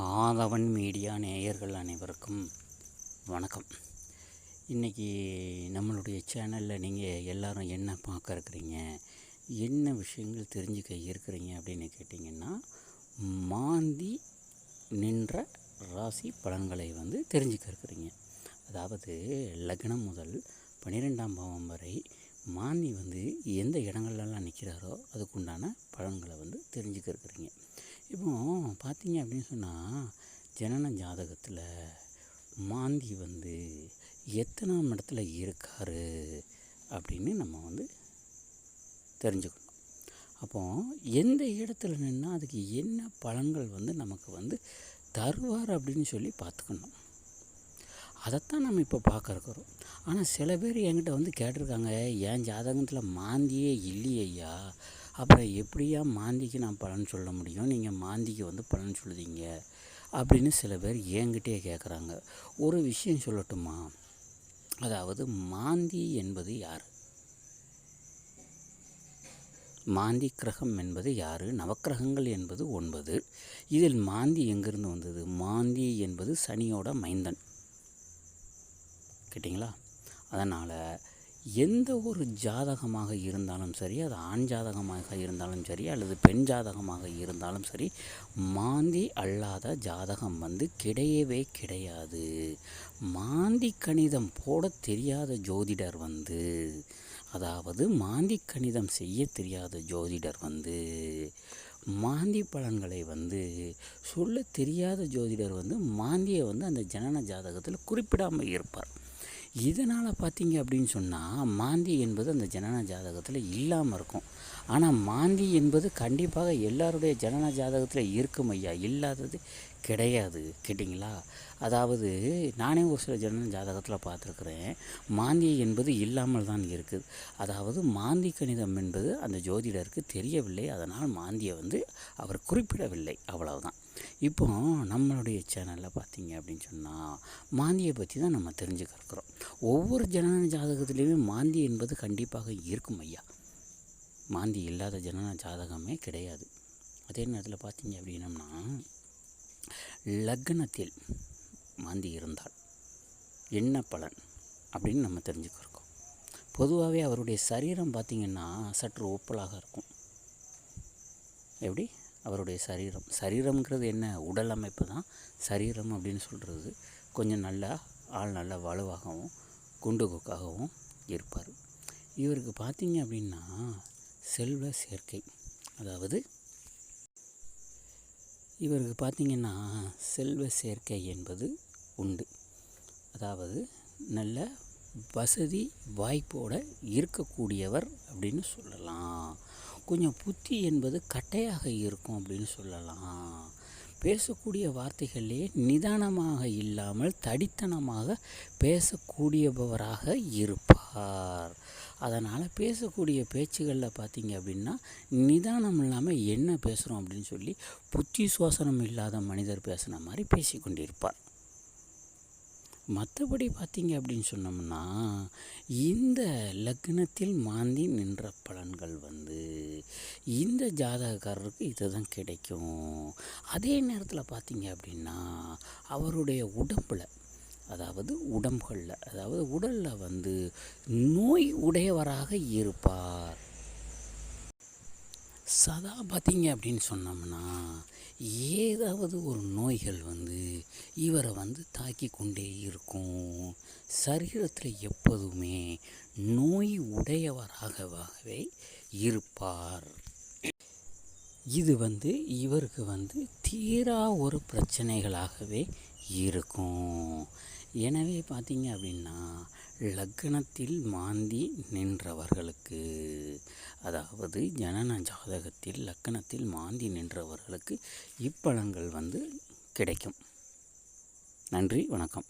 ஆதவன் media நேயர்கள் அனைவருக்கும் வணக்கம். இன்றைக்கி நம்மளுடைய சேனலில் நீங்கள் எல்லோரும் என்ன பார்க்க இருக்கிறீங்க என்ன விஷயங்கள் தெரிஞ்சுக்க இருக்கிறீங்க அப்படின்னு கேட்டிங்கன்னா மாந்தி நின்ற ராசி பலன்களை வந்து தெரிஞ்சுக்க இருக்கிறீங்க. அதாவது லக்னம் முதல் பன்னிரெண்டாம் பாவம் வரை மாந்தி வந்து எந்த இடங்கள்லாம் நிற்கிறாரோ அதுக்குண்டான பலன்களை வந்து தெரிஞ்சுக்க இருக்கிறீங்க இப்போ பார்த்தீங்க அப்படின்னு சொன்னால் ஜனன ஜாதகத்தில் மாந்தி வந்து எத்தனாம் இடத்துல இருக்கார் அப்படின்னு நம்ம வந்து தெரிஞ்சுக்கணும். அப்போ எந்த இடத்துல நின்னால் அதுக்கு என்ன பலன்கள் வந்து நமக்கு வந்து தருவார் அப்படின்னு சொல்லி பார்த்துக்கணும். அதைத்தான் நம்ம இப்போ பார்க்குறக்கிறோம் ஆனால் சில பேர் என்கிட்ட வந்து கேட்டிருக்காங்க என் ஜாதகத்தில் மாந்தியே இல்லையா அப்புறம் எப்படியா மாந்திக்கு நான் பலன் சொல்ல முடியும்? நீங்கள் மாந்திக்கு வந்து பலன் சொல்லுதீங்க. அப்படின்னு சில பேர் என்கிட்டே கேட்குறாங்க ஒரு விஷயம் சொல்லட்டுமா? அதாவது மாந்தி என்பது யார்? மாந்தி கிரகம் என்பது யார்? நவக்கிரகங்கள் என்பது ஒன்பது. இதில் மாந்தி எங்கிருந்து வந்தது? மாந்தி என்பது சனியோட மைந்தன். கேட்டிங்களா அதனால் எந்த ஒரு ஜாதகமாக இருந்தாலும் சரி அது ஆண் ஜாதகமாக இருந்தாலும் சரி அல்லது பெண் ஜாதகமாக இருந்தாலும் சரி மாந்தி அல்லாத ஜாதகம் வந்து கிடையவே கிடையாது. மாந்தி கணிதம் போட தெரியாத ஜோதிடர் வந்து அதாவது மாந்தி கணிதம் செய்ய தெரியாத ஜோதிடர் வந்து மாந்தி பலன்களை வந்து சொல்ல தெரியாத ஜோதிடர் வந்து மாந்தியை வந்து அந்த ஜனன ஜாதகத்தில் குறிப்பிடாமல் இருப்பார். இதனால் பார்த்தீங்க அப்படின்னு சொன்னால் மாந்தி என்பது அந்த ஜனன ஜாதகத்தில் இல்லாமல் இருக்கும். ஆனால் மாந்தி என்பது கண்டிப்பாக எல்லாருடைய ஜனன ஜாதகத்தில் இருக்கும் ஐயா. இல்லாதது கிடையாது. கேட்டிங்களா? அதாவது நானே ஒரு சில ஜனன ஜாதகத்தில் பார்த்துருக்குறேன். மாந்தி என்பது இல்லாமல் தான் இருக்குது. அதாவது மாந்தி கணிதம் என்பது அந்த ஜோதிடருக்கு தெரியவில்லை. அதனால் மாந்தியை வந்து அவர் குறிப்பிடவில்லை. அவ்வளவுதான். இப்போ நம்மளுடைய சேனலில் பார்த்தீங்க அப்படின்னு சொன்னால் மாந்தியை பற்றி தான் நம்ம தெரிஞ்சுக்கிறோம் ஒவ்வொரு ஜனன ஜாதகத்துலேயுமே மாந்தி என்பது கண்டிப்பாக இருக்கும் ஐயா. மாந்தி இல்லாத ஜனன ஜாதகமே கிடையாது. அதே நேரத்தில் பார்த்தீங்க அப்படின்னம்னா லக்னத்தில் மாந்தி இருந்தால் என்ன பலன் அப்படின்னு நம்ம தெரிஞ்சுக்கிறோம் பொதுவாகவே அவருடைய சரீரம் பார்த்திங்கன்னா சற்று ஒப்பலாக இருக்கும். எப்படி? அவருடைய சரீரம். சரீரம்ங்கிறது என்ன? உடல் அமைப்பு தான். சரீரம் அப்படின்னு சொல்கிறது கொஞ்சம் நல்லா ஆள் நல்லா வலுவாகவும் குண்டு கொக்காகவும் இருப்பார். இவருக்கு பார்த்தீங்க அப்படின்னா செல்வ சேர்க்கை. அதாவது இவருக்கு பார்த்திங்கன்னா செல்வ சேர்க்கை என்பது உண்டு. அதாவது நல்ல வசதி வாய்ப்போடு இருக்கக்கூடியவர் அப்படின்னு சொல்லலாம். கொஞ்சம் புத்தி என்பது கட்டையாக இருக்கும் அப்படின்னு சொல்லலாம். பேசக்கூடிய வார்த்தைகளே நிதானமாக இல்லாமல் தடித்தனமாக பேசக்கூடியபவராக இருப்பார். அதனால் பேசக்கூடிய பேச்சுகளில் பார்த்தீங்க அப்படின்னா நிதானம் இல்லாமல் என்ன பேசுகிறோம் அப்படின்னு சொல்லி புத்தி சுவாசனம் இல்லாத மனிதர் பேசுன மாதிரி பேசிக்கொண்டிருப்பார். மற்றபடி பார்த்தீங்க அப்படின்னு சொன்னோம்னா இந்த லக்னத்தில் மாந்தி நின்ற பலன்கள் வந்து இந்த ஜாதகக்காரருக்கு இது தான் கிடைக்கும். அதே நேரத்தில் பார்த்தீங்க அப்படின்னா அவருடைய உடம்பில் அதாவது உடம்புகளில் அதாவது உடலில் வந்து நோய் உடையவராக இருப்பார். சதா பார்த்தீங்க அப்படின்னு சொன்னோம்னா ஏதாவது ஒரு நோய்கள் வந்து இவரை வந்து தாக்கி கொண்டே இருக்கும். சரீரத்தில் எப்போதுமே நோய் உடையவராகவே இருப்பார். இது வந்து இவருக்கு வந்து தீரா ஒரு பிரச்சனைகளாகவே இருக்கும். எனவே பார்த்தீங்க அப்படின்னா லக்னத்தில் மாந்தி நின்றவர்களுக்கு அதாவது ஜனன ஜாதகத்தில் லக்கணத்தில் மாந்தி நின்றவர்களுக்கு இப்பழங்கள் வந்து கிடைக்கும். நன்றி வணக்கம்.